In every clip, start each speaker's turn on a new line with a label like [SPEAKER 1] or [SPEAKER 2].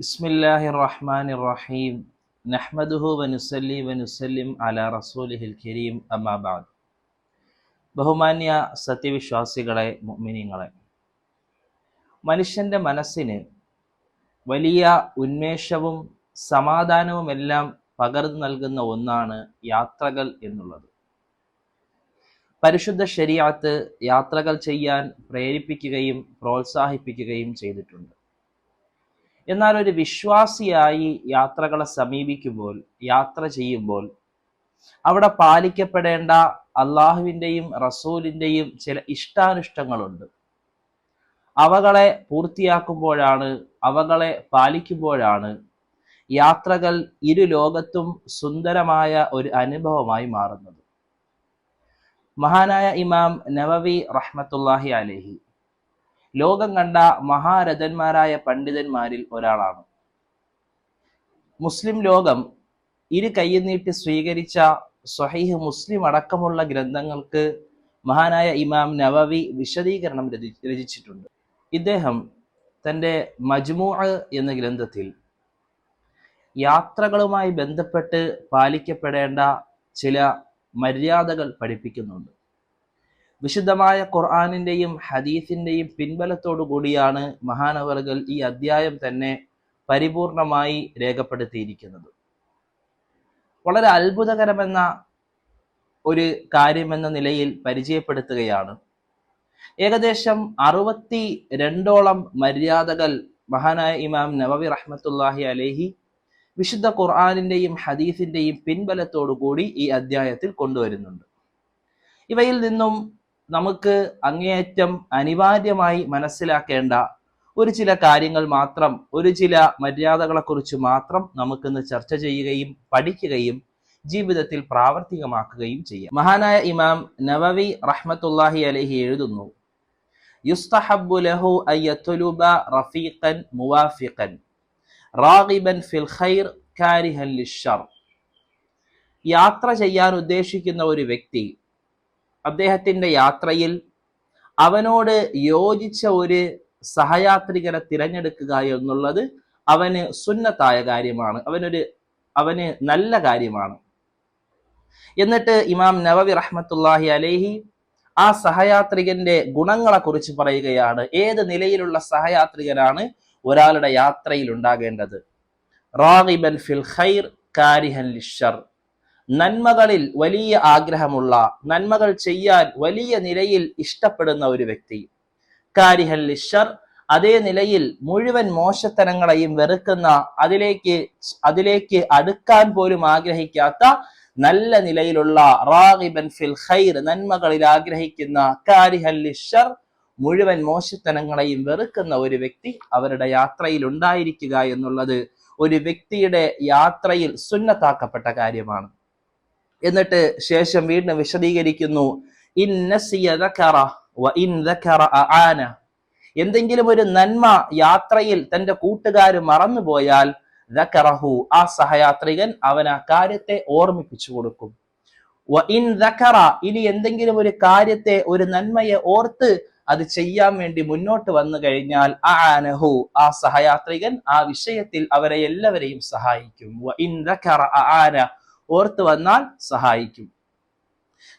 [SPEAKER 1] ബിസ്മില്ലാഹി റഹ്മാൻ റഹീം നഹ്മദുഹു വനുസല്ലി വനുസല്ലിം അല റസൂലിഹിൽ കരീം. അമാബാദ് ബഹുമാന്യ സത്യവിശ്വാസികളെ മുഅ്മിനീങ്ങളെ. മനുഷ്യന്റെ മനസ്സിന് വലിയ ഉന്മേഷവും സമാധാനവുമെല്ലാം പകർന്നു നൽകുന്ന ഒന്നാണ് യാത്രകൾ എന്നുള്ളത്. പരിശുദ്ധ ശരിയാത്ത് യാത്രകൾ ചെയ്യാൻ പ്രേരിപ്പിക്കുകയും പ്രോത്സാഹിപ്പിക്കുകയും ചെയ്തിട്ടുണ്ട്. എന്നാൽ ഒരു വിശ്വാസിയായി യാത്രകളെ സമീപിക്കുമ്പോൾ യാത്ര ചെയ്യുമ്പോൾ അവിടെ പാലിക്കപ്പെടേണ്ട അള്ളാഹുവിന്റെയും റസൂലിന്റെയും ചില ഇഷ്ടാനിഷ്ടങ്ങളുണ്ട്. അവകളെ പൂർത്തിയാക്കുമ്പോഴാണ് അവകളെ പാലിക്കുമ്പോഴാണ് യാത്രകൾ ഇരു ലോകത്തും സുന്ദരമായ ഒരു അനുഭവമായി മാറുന്നത്. മഹാനായ ഇമാം നവവി റഹ്മത്തുല്ലാഹി അലഹി ലോകം കണ്ട മഹാരഥന്മാരായ പണ്ഡിതന്മാരിൽ ഒരാളാണ്. മുസ്ലിം ലോകം ഇരു കൈയിൽ നീട്ടി സ്വീകരിച്ച സ്വഹീഹ് മുസ്ലിം അടക്കമുള്ള ഗ്രന്ഥങ്ങൾക്ക് മഹാനായ ഇമാം നവവി വിശദീകരണം രചിച്ചിട്ടുണ്ട്. ഇദ്ദേഹം തന്റെ മജ്മൂ എന്ന ഗ്രന്ഥത്തിൽ യാത്രകളുമായി ബന്ധപ്പെട്ട് പാലിക്കപ്പെടേണ്ട ചില മര്യാദകൾ പഠിപ്പിക്കുന്നുണ്ട്. വിശുദ്ധമായ ഖുർആാനിന്റെയും ഹദീസിന്റെയും പിൻബലത്തോടു കൂടിയാണ് മഹാനവറുകൾ ഈ അധ്യായം തന്നെ പരിപൂർണമായി രേഖപ്പെടുത്തിയിരിക്കുന്നത്. വളരെ അത്ഭുതകരമെന്ന ഒരു കാര്യമെന്ന നിലയിൽ പരിചയപ്പെടുത്തുകയാണ്. ഏകദേശം അറുപത്തി രണ്ടോളം മര്യാദകൾ മഹാനായ ഇമാം നവവി റഹ്മത്തുല്ലാഹി അലേഹി വിശുദ്ധ ഖുർആാനിന്റെയും ഹദീസിന്റെയും പിൻബലത്തോടു കൂടി ഈ അധ്യായത്തിൽ കൊണ്ടുവരുന്നുണ്ട്. ഇവയിൽ നിന്നും നമുക്ക് അങ്ങേയറ്റം അനിവാര്യമായി മനസ്സിലാക്കേണ്ട ഒരു ചില കാര്യങ്ങൾ മാത്രം ഒരു ചില മര്യാദകളെക്കുറിച്ച് മാത്രം നമുക്കിന്ന് ചർച്ച ചെയ്യുകയും പഠിക്കുകയും ജീവിതത്തിൽ പ്രാവർത്തികമാക്കുകയും ചെയ്യാം. മഹാനായ ഇമാം നവവി റഹ്മത്തുല്ലാഹി അലഹി എഴുതുന്നു യുസ്തഹബ്ബു ലഹു അയ്യത്തുലുബ റഫീഖൻ മുവാഫിഖൻ റാഗിബൻ ഫിൽ ഖൈർ കാരിഹൻ ലിഷർ യാത്ര ചെയ്യാൻ ഉദ്ദേശിക്കുന്ന ഒരു വ്യക്തി അദ്ദേഹത്തിന്റെ യാത്രയിൽ അവനോട് യോജിച്ച ഒരു സഹയാത്രികരെ തിരഞ്ഞെടുക്കുക എന്നുള്ളത് അവന് സുന്നത്തായ കാര്യമാണ്. അവനൊരു അവന് നല്ല കാര്യമാണ്. എന്നിട്ട് ഇമാം നവവി റഹ്മത്തുല്ലാഹി അലേഹി ആ സഹയാത്രികന്റെ ഗുണങ്ങളെ കുറിച്ച് പറയുകയാണ്. ഏത് നിലയിലുള്ള സഹയാത്രികനാണ് ഒരാളുടെ യാത്രയിൽ ഉണ്ടാകേണ്ടത്? റാഗിബൻ ഫിൽ ഖൈർ കാരിഹൻ ലിഷർ. നന്മകളിൽ വലിയ ആഗ്രഹമുള്ള നന്മകൾ ചെയ്യാൻ വലിയ നിലയിൽ ഇഷ്ടപ്പെടുന്ന ഒരു വ്യക്തി. കാരിഹൽ അതേ നിലയിൽ മുഴുവൻ മോശത്തനങ്ങളെയും വെറുക്കുന്ന അതിലേക്ക് അതിലേക്ക് അടുക്കാൻ പോലും ആഗ്രഹിക്കാത്ത നല്ല നിലയിലുള്ള റാഗിബൻ ഫിൽ ഖൈർ നന്മകളിൽ ആഗ്രഹിക്കുന്ന കാരിഹൽ മുഴുവൻ മോശത്തനങ്ങളെയും വെറുക്കുന്ന ഒരു വ്യക്തി അവരുടെ യാത്രയിൽ ഉണ്ടായിരിക്കുക എന്നുള്ളത് ഒരു വ്യക്തിയുടെ യാത്രയിൽ സുന്നത്താക്കപ്പെട്ട കാര്യമാണ്. എന്നിട്ട് ശേഷം വീണ്ടും വിശദീകരിക്കുന്നു. എന്തെങ്കിലും ഒരു നന്മ യാത്രയിൽ തന്റെ കൂട്ടുകാർ മറന്നുപോയാൽ ആ സഹയാത്രികൻ അവൻ ആ കാര്യത്തെ ഓർമ്മിപ്പിച്ചു കൊടുക്കും. ഇനി എന്തെങ്കിലും ഒരു കാര്യത്തെ ഒരു നന്മയെ ഓർത്ത് അത് ചെയ്യാൻ വേണ്ടി മുന്നോട്ട് വന്നു കഴിഞ്ഞാൽ ആനഹു ആ സഹയാത്രികൻ ആ വിഷയത്തിൽ അവരെ എല്ലാവരെയും സഹായിക്കും. ഓർത്ത് വന്നാൽ സഹായിക്കും.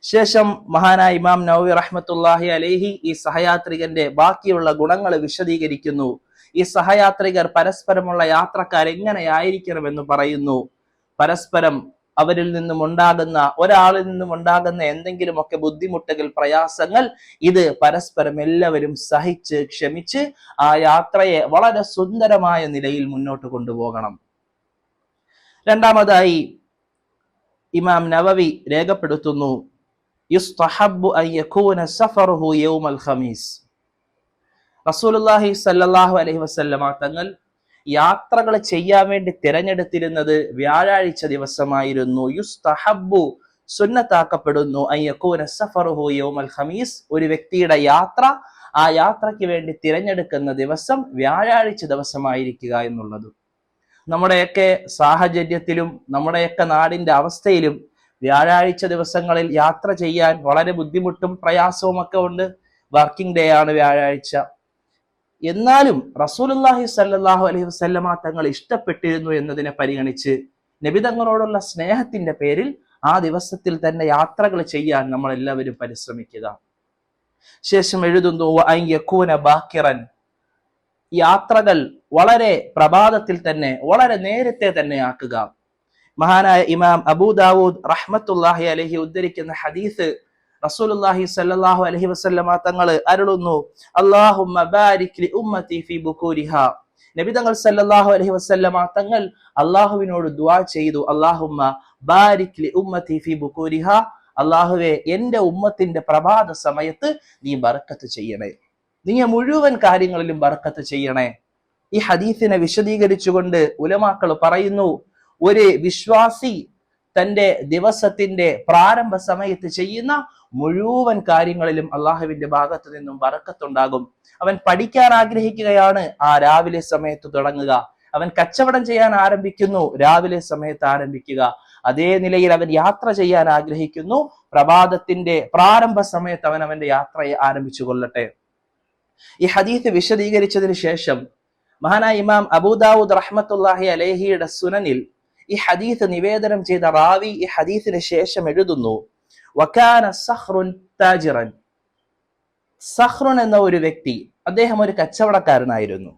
[SPEAKER 1] ശേഷം മഹാനായ ഇമാം നവവി റഹ്മത്തുല്ലാഹി അലേഹി ഈ സഹയാത്രികന്റെ ബാക്കിയുള്ള ഗുണങ്ങൾ വിശദീകരിക്കുന്നു. ഈ സഹയാത്രികർ പരസ്പരമുള്ള യാത്രക്കാർ എങ്ങനെയായിരിക്കണമെന്ന് പറയുന്നു. പരസ്പരം അവരിൽ നിന്നും ഉണ്ടാകുന്ന ഒരാളിൽ നിന്നും ഉണ്ടാകുന്ന എന്തെങ്കിലുമൊക്കെ ബുദ്ധിമുട്ടുകൾ പ്രയാസങ്ങൾ ഇത് പരസ്പരം എല്ലാവരും സഹിച്ച് ക്ഷമിച്ച് ആ യാത്രയെ വളരെ സുന്ദരമായ നിലയിൽ മുന്നോട്ട് കൊണ്ടുപോകണം. രണ്ടാമതായി ഇമാം നവവി രേഖപ്പെടുത്തുന്നു. ഖമീസ്. തങ്ങൾ യാത്രകൾ ചെയ്യാൻ വേണ്ടി തിരഞ്ഞെടുത്തിരുന്നത് വ്യാഴാഴ്ച ദിവസമായിരുന്നു. യുസ്തഹബു സുന്നത്താക്കപ്പെടുന്നു. സഫറുഹു ഖമീസ്. ഒരു വ്യക്തിയുടെ യാത്ര ആ യാത്രയ്ക്ക് വേണ്ടി തിരഞ്ഞെടുക്കുന്ന ദിവസം വ്യാഴാഴ്ച ദിവസമായിരിക്കുക എന്നുള്ളത്. നമ്മുടെയൊക്കെ സാഹചര്യത്തിലും നമ്മുടെയൊക്കെ നാടിന്റെ അവസ്ഥയിലും വ്യാഴാഴ്ച ദിവസങ്ങളിൽ യാത്ര ചെയ്യാൻ വളരെ ബുദ്ധിമുട്ടും പ്രയാസവും ഒക്കെ ഉണ്ട്. വർക്കിംഗ് ഡേ ആണ് വ്യാഴാഴ്ച. എന്നാലും റസൂലുല്ലാഹി സല്ലാഹു അലൈഹി വസല്ലമ തങ്ങൾ ഇഷ്ടപ്പെട്ടിരുന്നു എന്നതിനെ പരിഗണിച്ച് നബിതങ്ങളോടുള്ള സ്നേഹത്തിന്റെ പേരിൽ ആ ദിവസത്തിൽ തന്നെ യാത്രകൾ ചെയ്യാൻ നമ്മൾ എല്ലാവരും പരിശ്രമിക്കുക. ശേഷം എഴുതുന്നു "വഅൻ ബാക്കിറൻ യാത്രകൾ വളരെ പ്രഭാതത്തിൽ തന്നെ വളരെ നേരത്തെ തന്നെ ആക്കുക. മഹാനായ ഇമാം അബൂദാവൂദ് റഹ്മത്തുല്ലാഹി അലഹി ഉദ്ധരിക്കുന്ന ഹദീസ് റസൂലുള്ളാഹി സല്ലല്ലാഹു അലൈഹി വസല്ലമ തങ്ങൾ അരുളുന്നു. അല്ലാഹുമ്മ ബാരിക് ലി ഉമ്മത്തി ഫീ നബി തങ്ങൾ സല്ലല്ലാഹു അലൈഹി വസല്ലമ തങ്ങൾ അള്ളാഹുവിനോട് ദുആ ചെയ്തു. അല്ലാഹുമ്മ ബാരിക് ലി ഉമ്മത്തി ഫീ ബുകൂരിഹാ അള്ളാഹുവെ എന്റെ ഉമ്മത്തിന്റെ പ്രഭാത സമയത്ത് നീ ബർക്കത്ത് ചെയ്യണേ. നീ മുഴുവൻ കാര്യങ്ങളിലും ബർക്കത്ത് ചെയ്യണേ. ഈ ഹദീസിനെ വിശദീകരിച്ചുകൊണ്ട് ഉലമാക്കൾ പറയുന്നു ഒരു വിശ്വാസി തന്റെ ദിവസത്തിന്റെ പ്രാരംഭ സമയത്ത് ചെയ്യുന്ന മുഴുവൻ കാര്യങ്ങളിലും അള്ളാഹുവിന്റെ ഭാഗത്തു നിന്നും വറക്കത്തുണ്ടാകും അവൻ പഠിക്കാൻ ആഗ്രഹിക്കുകയാണ് ആ രാവിലെ സമയത്ത് തുടങ്ങുക. അവൻ കച്ചവടം ചെയ്യാൻ ആരംഭിക്കുന്നു രാവിലെ സമയത്ത് ആരംഭിക്കുക. അതേ നിലയിൽ അവൻ യാത്ര ചെയ്യാൻ ആഗ്രഹിക്കുന്നു പ്രഭാതത്തിന്റെ പ്രാരംഭ സമയത്ത് അവൻ അവന്റെ യാത്രയെ ആരംഭിച്ചു കൊള്ളട്ടെ. ഈ ഹദീത്ത് വിശദീകരിച്ചതിന് ശേഷം മഹാനായ ഇമാം അബൂദാവൂദ് റഹ്മത്തുല്ലാഹി അലേഹിയുടെ സുനനിൽ ഈ ഹദീസ് നിവേദനം ചെയ്ത റാവി ഈ ഹദീസിന് ശേഷം എഴുതുന്നു വക്കാന സഹ്റുൻ താജിറൻ. സഹ്റുൻ എന്ന ഒരു വ്യക്തി അദ്ദേഹം ഒരു കച്ചവടക്കാരനായിരുന്നു.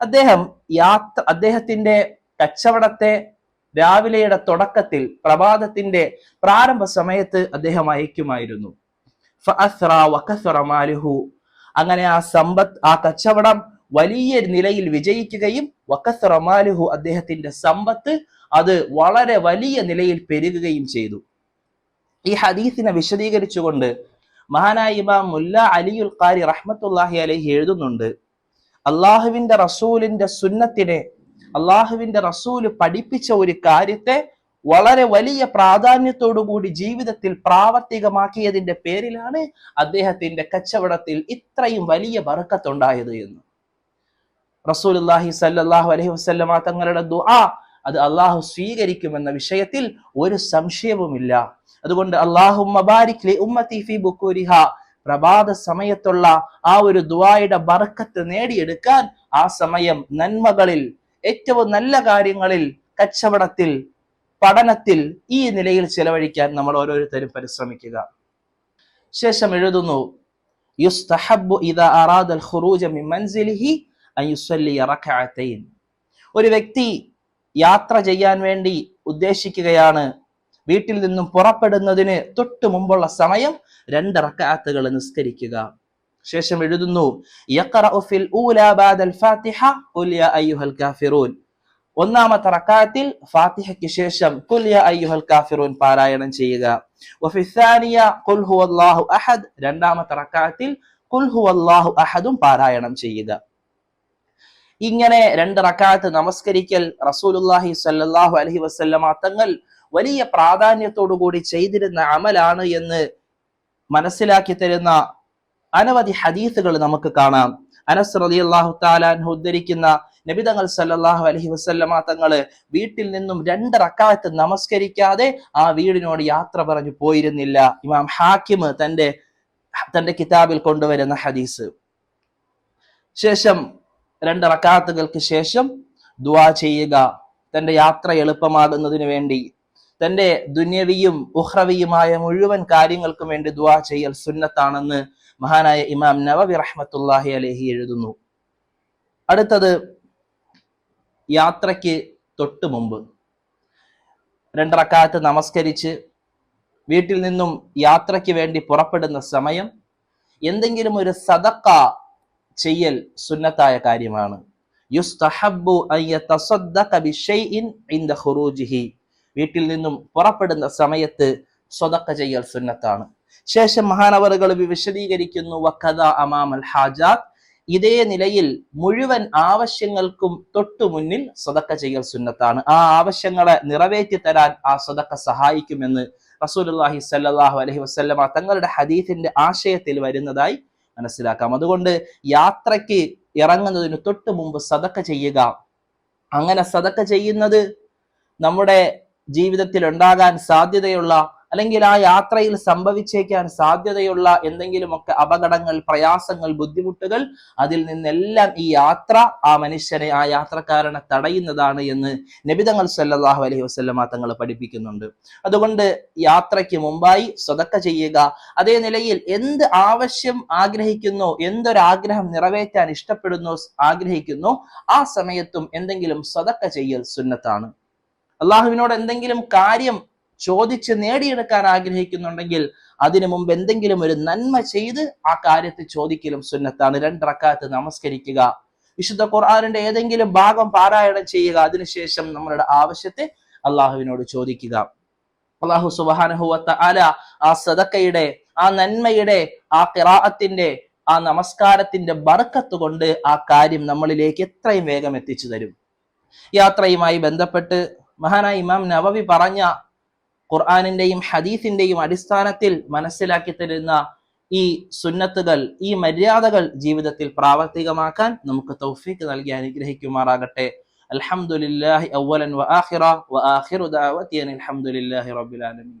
[SPEAKER 1] അദ്ദേഹം യാത്ര അദ്ദേഹത്തിന്റെ കച്ചവടത്തെ രാവിലെയുടെ തുടക്കത്തിൽ പ്രഭാതത്തിന്റെ പ്രാരംഭ സമയത്ത് അദ്ദേഹം അയക്കുമായിരുന്നു. മാലുഹു. അങ്ങനെ ആ സമ്പത്ത് ആ കച്ചവടം വലിയ നിലയിൽ വിജയിക്കുകയും വക്കസറ മാലുഹു അദ്ദേഹത്തിന്റെ സമ്പത്ത് അത് വളരെ വലിയ നിലയിൽ പെരുകുകയും ചെയ്തു. ഈ ഹദീസിനെ വിശദീകരിച്ചുകൊണ്ട് മഹാനായ ഇമാം മുല്ല അലിയുൽ ഖാരി റഹ്മത്തുല്ലാഹി അലൈഹി എഴുതുന്നുണ്ട് അള്ളാഹുവിന്റെ റസൂലിന്റെ സുന്നത്തിനെ അള്ളാഹുവിന്റെ റസൂൽ പഠിപ്പിച്ച ഒരു കാര്യത്തെ വളരെ വലിയ പ്രാധാന്യത്തോടു കൂടി ജീവിതത്തിൽ പ്രാവർത്തികമാക്കിയതിന്റെ പേരിലാണ് അദ്ദേഹത്തിന്റെ കച്ചവടത്തിൽ ഇത്രയും വലിയ ബറക്കത്തുണ്ടായത് എന്ന്. റസൂലുള്ളാഹി സല്ലാഹു അലൈഹി വസല്ലമ തങ്ങളുടെ ദുആ അത് അള്ളാഹു സ്വീകരിക്കുമെന്ന വിഷയത്തിൽ ഒരു സംശയവുമില്ല. അതുകൊണ്ട് അള്ളാഹു ബാരിക് ലി ഉമ്മത്തി പ്രഭാത സമയത്തുള്ള ആ ഒരു ദുആയുടെ ബർക്കത്ത് നേടിയെടുക്കാൻ ആ സമയം നന്മകളിൽ ഏറ്റവും നല്ല കാര്യങ്ങളിൽ കച്ചവടത്തിൽ പഠനത്തിൽ ഈ നിലയിൽ ചിലവഴിക്കാൻ നമ്മൾ ഓരോരുത്തരും പരിശ്രമിക്കുക. ശേഷം എഴുതുന്നു ഖുറൂജ മിൻ മൻസിലിഹി ഒരു വ്യക്തി യാത്ര ചെയ്യാൻ വേണ്ടി ഉദ്ദേശിക്കുകയാണ് വീട്ടിൽ നിന്നും പുറപ്പെടുന്നതിന് തൊട്ട് മുമ്പുള്ള സമയം രണ്ട് റക്കാത്തുകൾ നിസ്കരിക്കുക. ശേഷം എഴുതുന്നു ഫിൽ ഫാത്തിഹ ഖുൽ യാ അയ്യുഹൽ കാഫിറൂൻ. ഒന്നാമത്തെ റക്കാത്തിൽ ഫാത്തിഹയ്ക്ക് ശേഷം കുല്യ അയ്യുഹൽ കാഫിറൂൻ പാരായണം ചെയ്യുക. വഫിസാനിയ കുൽഹു അള്ളാഹു അഹദ് രണ്ടാമത്തെ റക്കാത്തിൽ കുൽഹു ഹുവല്ലാഹു അഹദും പാരായണം ചെയ്യുക. ഇങ്ങനെ രണ്ട് റക്കാത്ത് നമസ്കരിക്കൽ റസൂലുള്ളാഹി സ്വല്ലല്ലാഹു അലൈഹി വസല്ലമ തങ്ങൾ വലിയ പ്രാധാന്യത്തോടു കൂടി ചെയ്തിരുന്ന അമലാണ് എന്ന് മനസ്സിലാക്കി തരുന്ന അനവധി ഹദീസുകൾ നമുക്ക് കാണാം. അനസ് റളിയല്ലാഹു താലാൻ ഉദ്ധരിക്കുന്ന നബിതങ്ങൾ സല്ലാഹു അലഹി വസല്ലമ തങ്ങൾ വീട്ടിൽ നിന്നും രണ്ട് റക്കാലത്ത് നമസ്കരിക്കാതെ ആ വീടിനോട് യാത്ര പറഞ്ഞു പോയിരുന്നില്ല. ഇമാം ഹാക്കിം തന്റെ തന്റെ കിതാബിൽ കൊണ്ടുവരുന്ന ഹദീസ്. ശേഷം രണ്ട് റക്കാത്തുകൾക്ക് ശേഷം ദുവാ ചെയ്യുക. തന്റെ യാത്ര എളുപ്പമാകുന്നതിന് വേണ്ടി. തന്റെ ദുന്യവിയും ഉഹ്റവിയുമായ മുഴുവൻ കാര്യങ്ങൾക്കും വേണ്ടി ദുവാ ചെയ്യൽ സുന്നത്താണെന്ന് മഹാനായ ഇമാം നവവി റഹ്മത്തുല്ലാഹി അലഹി എഴുതുന്നു. അടുത്തത് യാത്രയ്ക്ക് തൊട്ട് മുമ്പ് രണ്ടറക്കാലത്ത് നമസ്കരിച്ച് വീട്ടിൽ നിന്നും യാത്രയ്ക്ക് വേണ്ടി പുറപ്പെടുന്ന സമയം എന്തെങ്കിലും ഒരു സദക്ക ചെയ്യൽ സുന്നത്തായ കാര്യമാണ്. വീട്ടിൽ നിന്നും പുറപ്പെടുന്ന സമയത്ത് സ്വതക്ക ചെയ്യൽ സുന്നത്താണ്. ശേഷം മഹാനവറുകൾ വിശദീകരിക്കുന്നു വക്കഥ അമാമൽ ഹാജാത്ത്. ഇതേ നിലയിൽ മുഴുവൻ ആവശ്യങ്ങൾക്കും തൊട്ടു മുന്നിൽ സ്വതക്ക ചെയ്യൽ സുന്നത്താണ്. ആ ആവശ്യങ്ങളെ നിറവേറ്റി തരാൻ ആ സ്വതക്ക സഹായിക്കുമെന്ന് റസൂലുള്ളാഹി സല്ലാഹു അലഹി വസല്ലമ തങ്ങളുടെ ഹദീഫിന്റെ ആശയത്തിൽ വരുന്നതായി മനസ്സിലാക്കാം. അതുകൊണ്ട് യാത്രയ്ക്ക് ഇറങ്ങുന്നതിന് തൊട്ട് മുമ്പ് സതക്ക ചെയ്യുക. അങ്ങനെ സതക്ക ചെയ്യുന്നത് നമ്മുടെ ജീവിതത്തിൽ ഉണ്ടാകാൻ സാധ്യതയുള്ള അല്ലെങ്കിൽ ആ യാത്രയിൽ സംഭവിച്ചേക്കാൻ സാധ്യതയുള്ള എന്തെങ്കിലുമൊക്കെ അപകടങ്ങൾ പ്രയാസങ്ങൾ ബുദ്ധിമുട്ടുകൾ അതിൽ നിന്നെല്ലാം ഈ യാത്ര ആ മനുഷ്യനെ ആ യാത്രക്കാരനെ തടയുന്നതാണ് എന്ന് നബിതങ്ങൾ സല്ലാഹു അലൈഹി വസല്ലമ തങ്ങൾ പഠിപ്പിക്കുന്നുണ്ട്. അതുകൊണ്ട് യാത്രയ്ക്ക് മുമ്പായി സ്വതക്ക ചെയ്യുക. അതേ നിലയിൽ എന്ത് ആവശ്യം ആഗ്രഹിക്കുന്നു എന്തൊരാഗ്രഹം നിറവേറ്റാൻ ഇഷ്ടപ്പെടുന്നു ആഗ്രഹിക്കുന്നു ആ സമയത്തും എന്തെങ്കിലും സ്വതക്ക ചെയ്യൽ സുന്നത്താണ്. അള്ളാഹുവിനോട് എന്തെങ്കിലും കാര്യം ചോദിച്ച് നേടിയെടുക്കാൻ ആഗ്രഹിക്കുന്നുണ്ടെങ്കിൽ അതിനു മുമ്പ് എന്തെങ്കിലും ഒരു നന്മ ചെയ്ത് ആ കാര്യത്തെ ചോദിക്കലും സുന്നത്താണ്. രണ്ടറക്കാത്ത് നമസ്കരിക്കുക. വിശുദ്ധ ഖുർആാനിന്റെ ഏതെങ്കിലും ഭാഗം പാരായണം ചെയ്യുക. അതിനുശേഷം നമ്മളുടെ ആവശ്യത്തെ അള്ളാഹുവിനോട് ചോദിക്കുക. അള്ളാഹു സുബാനഹുവത്ത അല ആ സദക്കയുടെ ആ നന്മയുടെ ആ കിറാഅത്തിന്റെ ആ നമസ്കാരത്തിന്റെ ബർക്കത്ത് കൊണ്ട് ആ കാര്യം നമ്മളിലേക്ക് എത്രയും വേഗം എത്തിച്ചു തരും. യാത്രയുമായി ബന്ധപ്പെട്ട് മഹാനായ ഇമാം നവവി പറഞ്ഞ ഖുർആാനിന്റെയും ഹദീസിന്റെയും അടിസ്ഥാനത്തിൽ മനസ്സിലാക്കി തരുന്ന ഈ സുന്നത്തുകൾ ഈ മര്യാദകൾ ജീവിതത്തിൽ പ്രാവർത്തികമാക്കാൻ നമുക്ക് തൗഫീക്ക് നൽകി അനുഗ്രഹിക്കുമാറാകട്ടെ. അലഹമുല്ലാഹി അവലൻ വ ആഹിറ വ റബുലാലമി റബ്ബിൽ ആലമീൻ.